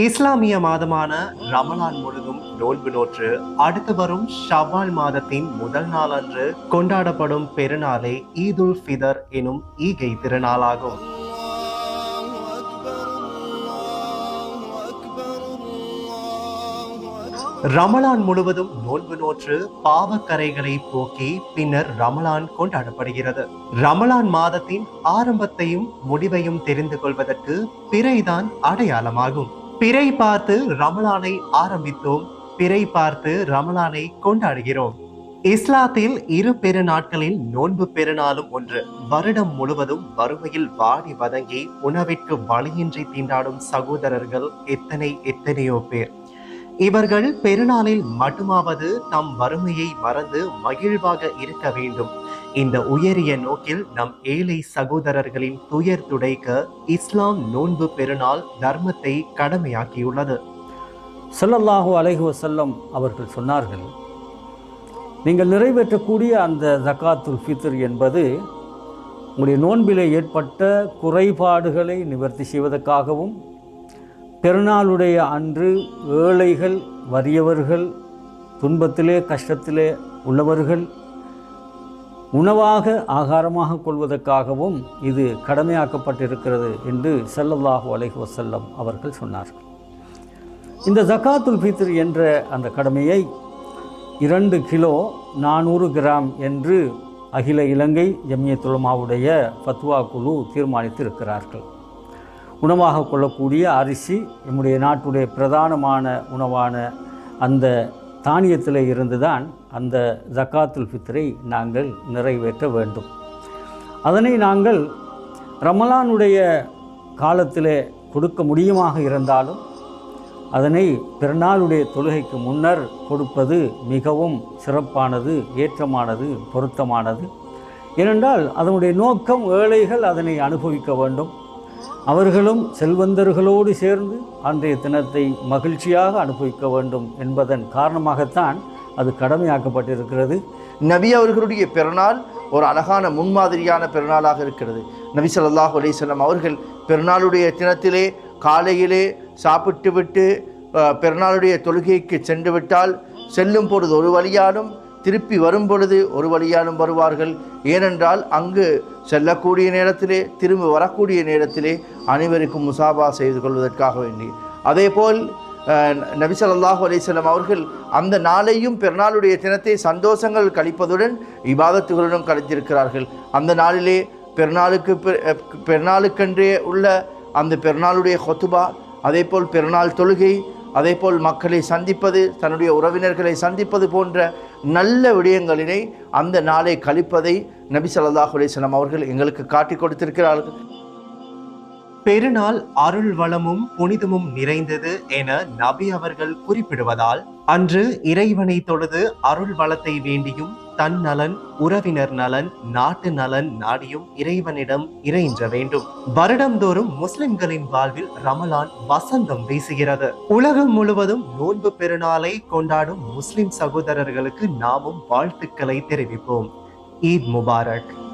இஸ்லாமிய மாதமான ரமலான் முழுதும் நோன்பு நோற்று அடுத்து வரும் ஷவால் மாதத்தின் முதல் நாளன்று கொண்டாடப்படும் பெருநாளே ஈதுல் ஃபிதர் எனும் ஈகை திருநாளாகும். ரமலான் முழுவதும் நோன்பு நோற்று பாவக்கரைகளை போக்கி பின்னர் ரமலான் கொண்டாடப்படுகிறது. ரமலான் மாதத்தின் ஆரம்பத்தையும் முடிவையும் தெரிந்து கொள்வதற்கு பிறைதான் அடையாளமாகும். பிறை பார்த்து ரமலானை ஆரம்பித்தோம் பிறை பார்த்து ரமலானை கொண்டாடுகிறோம். இஸ்லாத்தில் இரு பெருநாட்களில் நோன்பு பெருநாளும் ஒன்று. வருடம் முழுவதும் வறுமையில் வாடி வதங்கி உணவிற்கு வழியின்றி தீண்டாடும் சகோதரர்கள் எத்தனை எத்தனையோ பேர். இவர்கள் பெருநாளில் மட்டுமாவது தம் வறுமையை மறந்து மகிழ்வாக இருக்க வேண்டும். இந்த உயரிய நோக்கில் நம் ஏழை சகோதரர்களின் துயர் துடைக்க இஸ்லாம் நோன்பு பெருநாள் தர்மத்தை கடமையாக்கியுள்ளது. ஸல்லல்லாஹு அலைஹி வஸல்லம் அவர்கள் சொன்னார்கள் நீங்கள் நிறைவேற்றக்கூடிய அந்த ஜக்காத்துல் ஃபித்ர் என்பது உங்களுடைய நோன்பிலே ஏற்பட்ட குறைபாடுகளை நிவர்த்தி செய்வதற்காகவும் பெருநாளுடைய அன்று ஏழைகள் வறியவர்கள் துன்பத்திலே கஷ்டத்திலே உள்ளவர்கள் உணவாக ஆகாரமாக கொள்வதற்காகவும் இது கடமையாக்கப்பட்டிருக்கிறது என்று செல்லல்லாஹு அலைஹி வசல்லம் அவர்கள் சொன்னார்கள். இந்த ஜகாத்துல் ஃபித்ர் என்ற அந்த கடமையை இரண்டு கிலோ நானூறு கிராம் என்று அகில இலங்கை ஜமியத்துலமாவுடைய ஃபத்வா குழு தீர்மானித்திருக்கிறார்கள். உணவாக கொள்ளக்கூடிய அரிசி நம்முடைய நாட்டுடைய பிரதானமான உணவான அந்த தானியத்தில் இருந்துதான் அந்த ஜக்காத்துல் ஃபித்ரை நாங்கள் நிறைவேற்ற வேண்டும். அதனை நாங்கள் ரமலானுடைய காலத்திலே கொடுக்க முடியுமாக இருந்தாலும் அதனை பிறநாளுடைய தொழுகைக்கு முன்னர் கொடுப்பது மிகவும் சிறப்பானது ஏற்றமானது பொருத்தமானது. ஏனென்றால் அதனுடைய நோக்கம் ஏழைகள் அதனை அனுபவிக்க வேண்டும். அவர்களும் செல்வந்தர்களோடு சேர்ந்து அன்றைய தினத்தை மகிழ்ச்சியாக அனுபவிக்க வேண்டும் என்பதன் காரணமாகத்தான் அது கடமையாக்கப்பட்டிருக்கிறது. நபி அவர்களுடைய பிறநாள் ஒரு அழகான முன்மாதிரியான பெருநாளாக இருக்கிறது. நபி சொல்லாஹ் அலைஹி அவர்கள் பெருநாளுடைய தினத்திலே காலையிலே சாப்பிட்டு விட்டு பெருநாளுடைய தொழுகைக்கு சென்று விட்டால் செல்லும் பொழுது ஒரு வழியாலும் திருப்பி வரும்பொழுது ஒரு வழியாலும் வருவார்கள். ஏனென்றால் அங்கு செல்லக்கூடிய நேரத்திலே திரும்பி வரக்கூடிய நேரத்திலே அனைவருக்கும் முசாபா செய்து கொள்வதற்காக வேண்டி. அதேபோல் நபிசல்லாஹு நபி அவர்கள் அந்த நாளையும் பெருநாளுடைய தினத்தை சந்தோஷங்கள் கழிப்பதுடன் இபாதத்துகளுடன் கழித்திருக்கிறார்கள். அந்த நாளிலே பெருநாளுக்கு பெருநாளுக்கென்றே உள்ள அந்த பெருநாளுடைய ஹொத்துபா அதேபோல் பெருநாள் தொழுகை அதேபோல் மக்களை சந்திப்பது தன்னுடைய உறவினர்களை சந்திப்பது போன்ற நல்ல விடயங்களினை அந்த நாளை கழிப்பதை நபி ஸல்லல்லாஹு அலைஹி அவர்கள் எங்களுக்கு காட்டிக் கொடுத்திருக்கிறார்கள். பெருநாள் அருள் வளமும் புனிதமும் நிறைந்தது என நபி அவர்கள் குறிப்பிடுவதால் அன்று இறைவனை தொழுது அருள் வளத்தை வேண்டியும் தன் நலன் உறவினர் நலன் நாட்டு நலன் நாடியும் இறைவனிடம் இறைஞ்ச வேண்டும். வருடந்தோறும் முஸ்லிம்களின் வாழ்வில் ரமலான் வசந்தம் வீசுகிறது. உலகம் முழுவதும் நோன்பு பெருநாளை கொண்டாடும் முஸ்லிம் சகோதரர்களுக்கு நாமும் வாழ்த்துக்களை தெரிவிப்போம். ஈத் முபாரக்.